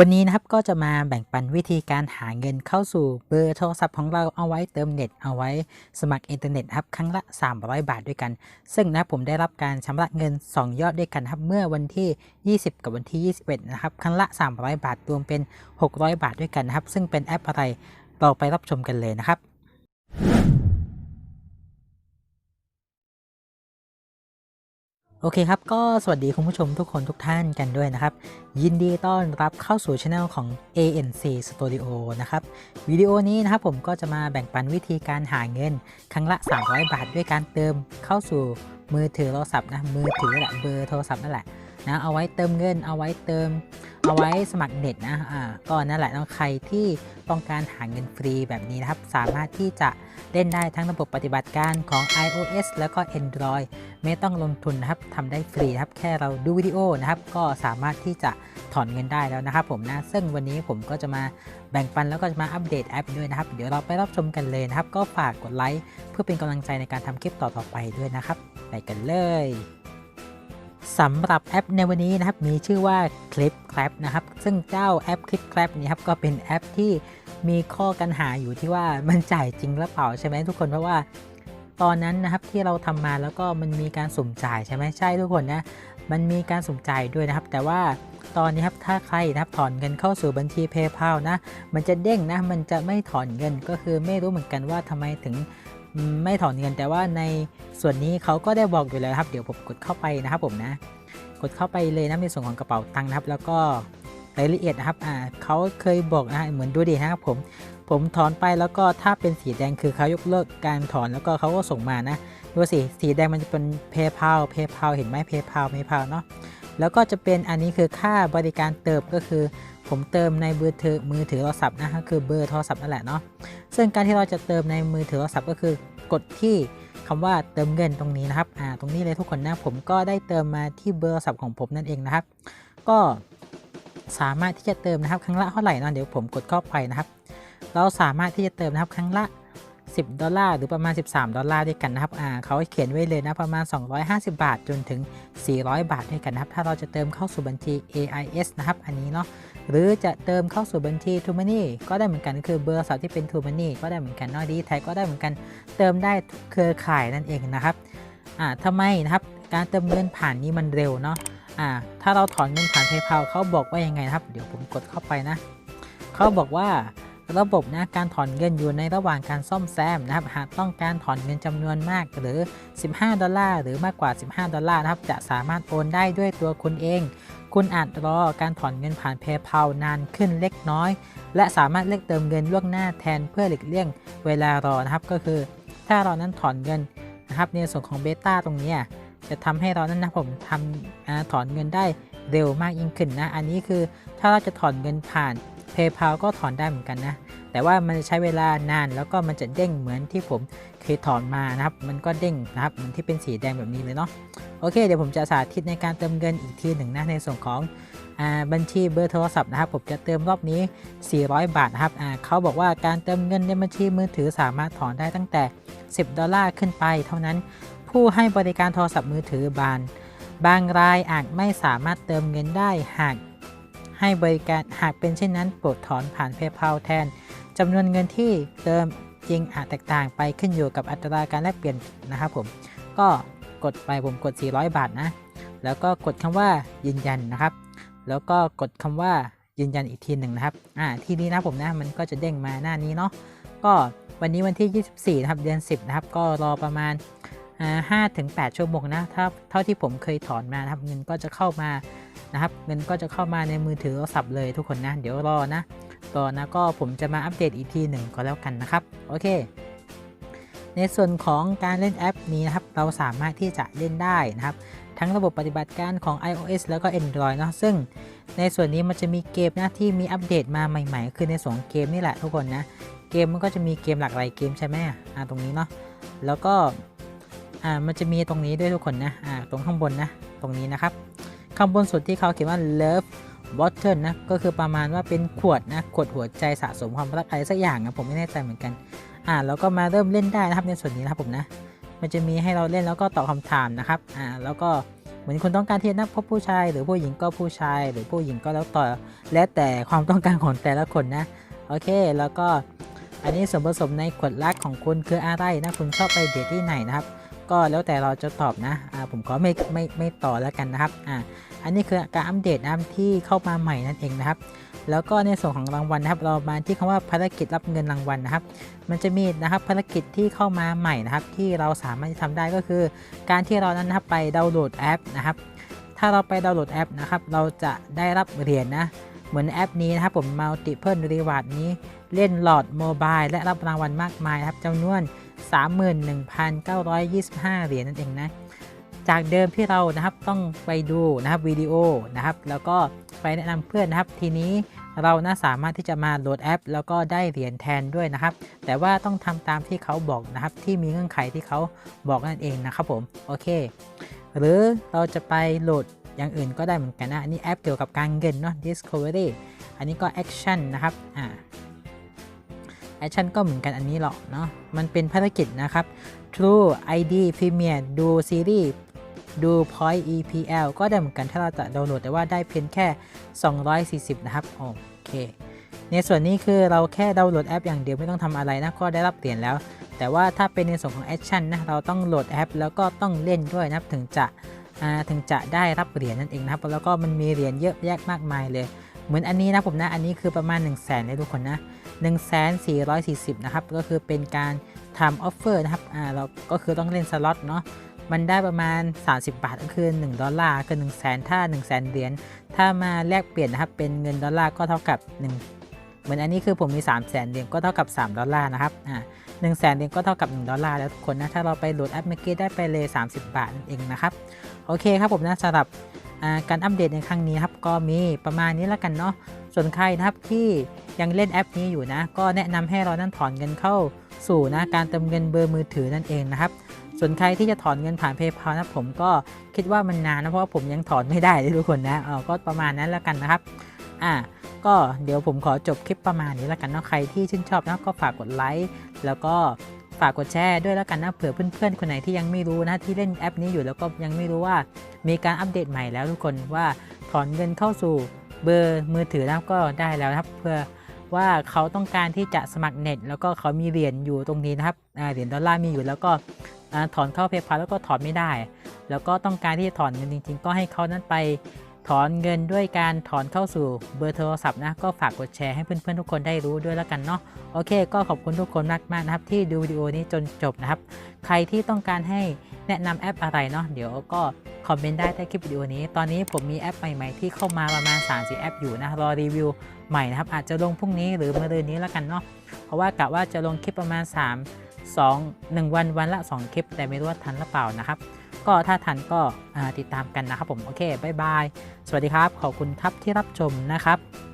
วันนี้นะครับก็จะมาแบ่งปันวิธีการหาเงินเข้าสู่เบอร์โทรศัพท์ของเราเอาไว้เติมเน็ตเอาไว้สมัครอินเทอร์เน็ตครับครั้งละ 300 บาทด้วยกัน ซึ่งนะครับผมได้รับการชำระเงิน 2 ยอดด้วยกันครับเมื่อวันที่ 20 กับวันที่ 21 นะครับครั้งละ 300 บาทรวมเป็น 600 บาทด้วยกันนะครับ ซึ่งเป็นแอปอะไรเราไปรับชมกันเลยนะครับ โอเคครับ ก็สวัสดีคุณผู้ชมทุกคนทุกท่านกันด้วยนะครับ ยินดีต้อนรับเข้าสู่ช anel ของ ANC Studio นะครับ วิดีโอนี้นะครับผมก็จะมาแบ่งปันวิธีการหาเงิน ครั้งละ 300 บาทด้วยการเติมเข้าสู่มือถือโทรศัพท์นะ มือถือแหละเบอร์โทรศัพท์นั่นแหละ นะเอาไว้เติมเงิน เอาไว้เติม เอาไว้สมัครเน็ตนะอ่าก็นั่นแหละนะใครที่ต้องการหาเงินฟรีแบบนี้นะครับ สามารถที่จะเล่นได้ทั้งระบบปฏิบัติการของ iOS แล้วก็ Android ไม่ต้องลงทุนนะครับทำได้ฟรีครับ แค่เราดูวิดีโอนะครับ ก็สามารถที่จะถอนเงินได้แล้วนะครับ ผมนะซึ่งวันนี้ผมก็จะมาแบ่งปันแล้วก็จะมาอัปเดตแอปด้วยนะครับ เดี๋ยวเราไปรับชมกันเลยนะครับ ก็ฝากกดไลค์เพื่อเป็นกำลังใจในการทำคลิปต่อๆไปด้วยนะครับ ไปกันเลย สำหรับแอปในวันนี้นะครับมีชื่อว่า Clip Clap นะครับ ซึ่งเจ้าแอป Clip Clap นี้ครับก็เป็นแอปที่มีข้อกัญหาอยู่ที่ว่ามันจ่ายจริงหรือเปล่าใช่ไหมทุกคนเพราะว่า ตอนนั้นนะครับที่เราทำมาแล้วก็มันมีการสุ่มจ่ายใช่ไหมใช่ทุกคนนะมันมีการสุ่มจ่ายด้วยนะครับ แต่ว่าตอนนี้ครับถ้าใครนะครับถอนเงินเข้าสู่บัญชี PayPal นะ มันจะเด้งนะมันจะไม่ถอนเงินก็คือไม่รู้เหมือนกันว่าทำไมถึง ไม่ถอนเงินแต่ว่าในส่วนนี้เขาก็ได้บอกอยู่แล้วครับ เดี๋ยวผมกดเข้าไปนะครับผมนะ กดเข้าไปเลยนะในส่วนของกระเป๋าตังค์นะครับ แล้วก็รายละเอียดนะครับอ่าเขาเคยบอกนะเหมือนดูดีนะครับผมผมถอนไปแล้วก็ถ้าเป็นสีแดงคือเขายกเลิกการถอนแล้วก็เขาก็ส่งมานะดูสิสีแดงมันจะเป็น PayPal PayPal เห็นไหม PayPal PayPal เนาะแล้วก็จะเป็นอันนี้คือค่าบริการเติมก็คือ ผมเติมในมือถือมือถือโทรศัพท์นะก็คือเบอร์โทรศัพท์นั่นแหละเนาะซึ่งการที่เราจะเติมในมือถือโทรศัพท์ก็คือกดที่คำว่าเติมเงินตรงนี้นะครับอ่าตรงนี้เลยทุกคนนะผมก็ได้เติมมาที่เบอร์โทรศัพท์ของผมนั่นเองนะครับ ก็สามารถที่จะเติมนะครับครั้งละเท่าไหร่นะเดี๋ยวผมกดเข้าไปนะครับ เราสามารถที่จะเติมนะครับครั้งละ 10 ดอลลาร์หรือประมาณ 13 ดอลลาร์ด้วยกันนะครับอ่าเขาเขียนไว้เลยนะประมาณ 250 บาทจนถึง 400 บาทด้วยกันนะครับ ถ้าเราจะเติมเข้าสู่บัญชี AIS นะครับอันนี้เนาะหรือจะเติมเข้าสู่บัญชี t ูม Money ก็ได้เหมือนกันคือเบอร์สาวที่เป็น t ูม Money ก็ได้เหมือนกันนอดีไทยก็ได้เหมือนกันเติมได้ทุกเครือข่ายนั่นเองนะครับอ่าทำไมนะครับการเติมเงินผ่านนี้มันเร็วเนาะอ่าถ้าเราถอนเงินผ่าน PayPal เขาบอกว่ายังไงนะครับ เดี๋ยวผมกดเข้าไปนะเขาบอกว่า ระบบนะการถอนเงินอยู่ในระหว่างการซ่อมแซมนะครับหากต้องการถอนเงินจำนวนมากหรือ 15 ดอลลาร์หรือมากกว่า 15 ดอลลาร์นะครับจะสามารถโอนได้ด้วยตัวคุณเอง คุณอาจรอการถอนเงินผ่าน PayPal นานขึ้นเล็กน้อย และสามารถเลือกเติมเงินล่วงหน้าแทนเพื่อหลีกเลี่ยงเวลารอนะครับก็คือ ถ้าเรานั้นถอนเงินนะครับในส่วนของเบต้าตรงนี้จะทำให้เรานั้นนะผมทำถอนเงินได้เร็วมากยิ่งขึ้นนะ อันนี้คือถ้าเราจะถอนเงินผ่าน PayPal ก็ถอนได้เหมือนกันนะ แต่ว่ามันจะใช้เวลานานแล้วก็มันจะเด้งเหมือนที่ผมเคยถอนมานะครับ มันก็เด้งนะครับเหมือนที่เป็นสีแดงแบบนี้เลยเนาะ โอเค เดี๋ยวผมจะสาธิตในการเติมเงินอีกทีหนึ่งนะในส่วนของอบัญชีเบอร์โทรศัพท์นะครับ ผมจะเติมรอบนี้ 400 บาทนะครับเขาบอกว่าการเติมเงินในบัญชีมือถือสามารถถอนได้ตั้งแต่ 10 ดอลลาร์ขึ้นไป เท่านั้น ผู้ให้บริการโทรศัพท์มือถือบาน บางรายอาจไม่สามารถเติมเงินได้หาก ให้บริการหากเป็นเช่นนั้นโปรดถอนผ่าน PayPal แทนจำนวนเงินที่เติมจริงอาจแตกต่างไปขึ้นอยู่กับอัตราการแลกเปลี่ยนนะครับผม ก็กดไปผมกด 400 บาทนะ แล้วก็กดคำว่ายืนยันนะครับ แล้วก็กดคำว่ายืนยันอีกทีหนึ่งนะครับ อ่า ทีนี้นะผมนะมันก็จะเด้งมาหน้านี้เนาะ ก็วันนี้วันที่ 24 นะครับ เดือน 10 นะครับ ก็รอประมาณห้าถึงแชั่วโมงนะ ถ้าเท่าที่ผมเคยถอนมานะครับเงินก็จะเข้ามา นะครับเงินก็จะเข้ามาในมือถือโทรศัพท์เลยทุกคนนะ เดี๋ยวรอนะรอนะก็ผมจะมาอัปเดตอีกทีหนึ่งก็แล้วกันนะครับโอเค ในส่วนของการเล่นแอปนี้นะครับเราสามารถที่จะเล่นได้นะครับทั้งระบบปฏิบัติการของ iOS แล้วก็ Android เนาะซึ่งในส่วนนี้มันจะมีเกมนะที่มีอัปเดตมาใหม่ ๆ คือในส่วนเกมนี่แหละทุกคนนะ เกมมันก็จะมีเกมหลากหลายเกมใช่ไหมอ่าตรงนี้เนาะแล้วก็อ่ามันจะมีตรงนี้ด้วยทุกคนนะอ่าตรงข้างบนนะตรงนี้นะครับ ข้างบนสุดที่เขาเขียนว่า love bottle นะ ก็คือประมาณว่าเป็นขวดนะ ขวดหัวใจสะสมความรักอะไรสักอย่างนะผมไม่แน่ใจเหมือนกัน อ่า แล้วก็มาเริ่มเล่นได้นะครับในส่วนนี้นะครับผมนะ มันจะมีให้เราเล่นแล้วก็ตอบคำถามนะครับ อ่า แล้วก็เหมือนคุณต้องการที่จะนัดพบผู้ชาย หรือผู้หญิงก็ผู้ชาย หรือผู้หญิงก็แล้วต่อ แล้วแต่ความต้องการของแต่ละคนนะ โอเค แล้วก็อันนี้ส่วนผสมในขวดลักของคุณคืออะไรนะ คุณชอบไปเดทที่ไหนนะครับ ก็แล้วแต่เราจะตอบนะอ่าผมก็ไม่ไม่ไม่ต่อแล้วกันนะครับอ่าอันนี้คือการอัปเดตนะครับที่เข้ามาใหม่นั่นเองนะครับ แล้วก็ในส่วนของรางวัลนะครับ เรามาที่คำว่าภารกิจรับเงินรางวัลนะครับ มันจะมีนะครับภารกิจที่เข้ามาใหม่นะครับ ที่เราสามารถทำได้ก็คือ การที่เรานั้นนะครับไปดาวน์โหลดแอปนะครับ ถ้าเราไปดาวน์โหลดแอปนะครับ เราจะได้รับเหรียญนะเหมือนแอปนี้นะครับผม Multiple Reward นี้เล่นหลอดโมบายและรับรางวัลมากมายนะครับจำนวน 31,925 เหรียญนั่นเองนะ จากเดิมที่เรานะครับต้องไปดูนะครับวิดีโอนะครับ แล้วก็ไปแนะนำเพื่อนนะครับ ทีนี้เราน่าสามารถที่จะมาโหลดแอป แล้วก็ได้เหรียญแทนด้วยนะครับ แต่ว่าต้องทำตามที่เขาบอกนะครับ ที่มีเงื่อนไขที่เขาบอกนั่นเองนะครับผมโอเค หรือเราจะไปโหลดอย่างอื่นก็ได้เหมือนกันนะนนี้แอปเกี่ยวกับการเงินเนาะ Discovery อันนี้ก็ Action นะครับอ่า Action ก็เหมือนกันอันนี้หรอกเนาะมันเป็นภารกิจนะครับ True ID Premier ดูซีรีส์ดู Point EPL ก็ได้เหมือนกันถ้าเราจะดาวน์โหลดแต่ว่าได้เพียงแค่ 240 นะครับโอเค ในส่วนนี้คือเราแค่ดาวน์โหลดแอปอย่างเดียวไม่ต้องทำอะไรนะก็ได้รับเหรียญแล้ว แต่ว่าถ้าเป็นในส่วนของ Action นนะเราต้องโหลดแอป แล้วก็ต้องเล่นด้วยนะถึงจะถึงจะได้รับเหรียญนั่นเองนะครับ แล้วก็มันมีเหรียญเยอะแยะมากมายเลย เหมือนอันนี้นะผมนะ อันนี้คือประมาณ 1 0 0 0 0แสนเลยทุกคนนะ 1 4 4 0นะครับก็คือเป็นการทำออฟเฟอร์นะครับอ่าเราก็คือต้องเล่นสล็อตเนาะมันได้ประมาณ 30 บาทก็คือ 1 ดอลลาร์คือ1 0 0 0 0แสนถ้า 1 0 0 0 0 0เหรียญถ้ามาแลกเปลี่ยนนะครับเป็นเงินดอลลาร์ก็เท่ากับ 1 เหมือนอันนี้คือผมมี 3 0 0แสนเหรียญก็เท่ากับ 3 ดอลลาร์นะครับอ่า1 0 0 0 0แสนเหรียญก็เท่ากับ 1 ดอลลาร์แล้วทุกคนนะถ้าเราไปโหลดแอปเมื่อกี้ได้ไปเลย 30 บาทนั่นเองนะครับโอเคครับผมนะสำหรับการอัปเดตในครั้งนี้ครับก็มีประมาณนี้แล้วกันเนาะ ส่วนใครนะครับที่ยังเล่นแอปนี้อยู่นะ ก็แนะนำให้เรานั้นถอนเงินเข้าสู่นะการเติมเงินเบอร์มือถือนั่นเองนะครับ ส่วนใครที่จะถอนเงินผ่าน PayPal นะผมก็คิดว่ามันนานนะเพราะว่าผมยังถอนไม่ได้เลยทุกคนนะเออก็ประมาณนั้นแล้วกันนะครับอ่าก็เดี๋ยวผมขอจบคลิปประมาณนี้แล้วกันเนาะใครที่ชื่นชอบนะก็ฝากกดไลค์แล้วก็ฝากกดแชร์ด้วยแล้วกันนะเผื่อเพื่อนๆ คนไหนที่ยังไม่รู้นะที่เล่นแอปนี้อยู่แล้วก็ยังไม่รู้ว่า มีการอัปเดตใหม่แล้วทุกคนว่าถอนเงินเข้าสู่ เบอร์มือถือนะก็ได้แล้วนะครับ เพื่อว่าเขาต้องการที่จะสมัครเน็ต แล้วก็เขามีเหรียญอยู่ตรงนี้นะครับเหรียญดอลลาร์มีอยู่แล้วก็ถอนเข้าเพย์พาแล้วก็ถอนไม่ได้ แล้วก็ต้องการที่จะถอนเงินจริง ๆ ก็ให้เขานั้นไปถอนเงินด้วยการถอนเข้าสู่เบอร์โทรศัพท์นะ ก็ฝากกดแชร์ให้เพื่อนๆทุกคนได้รู้ด้วยแล้วกันเนาะโอเค ก็ขอบคุณทุกคนมากๆนะครับ ที่ดูวิดีโอนี้จนจบนะครับ ใครที่ต้องการให้แนะนำแอปอะไรเนาะเดี๋ยวก็ คอมเมนต์ได้ใต้คลิปวิดีโอนี้ ตอนนี้ผมมีแอปใหม่ๆที่เข้ามาประมาณ3 4แอปอยู่นะ รอรีวิวใหม่นะครับ อาจจะลงพรุ่งนี้หรือมะรืนนี้แล้วกันเนาะ เพราะว่ากะว่าจะลงคลิปประมาณ 3 2 1 วันวันละ 2 คลิป แต่ไม่รู้ว่าทันหรือเปล่านะครับ ก็ถ้าทันก็ติดตามกันนะครับผม โอเคบายบาย สวัสดีครับ ขอบคุณครับที่รับชมนะครับ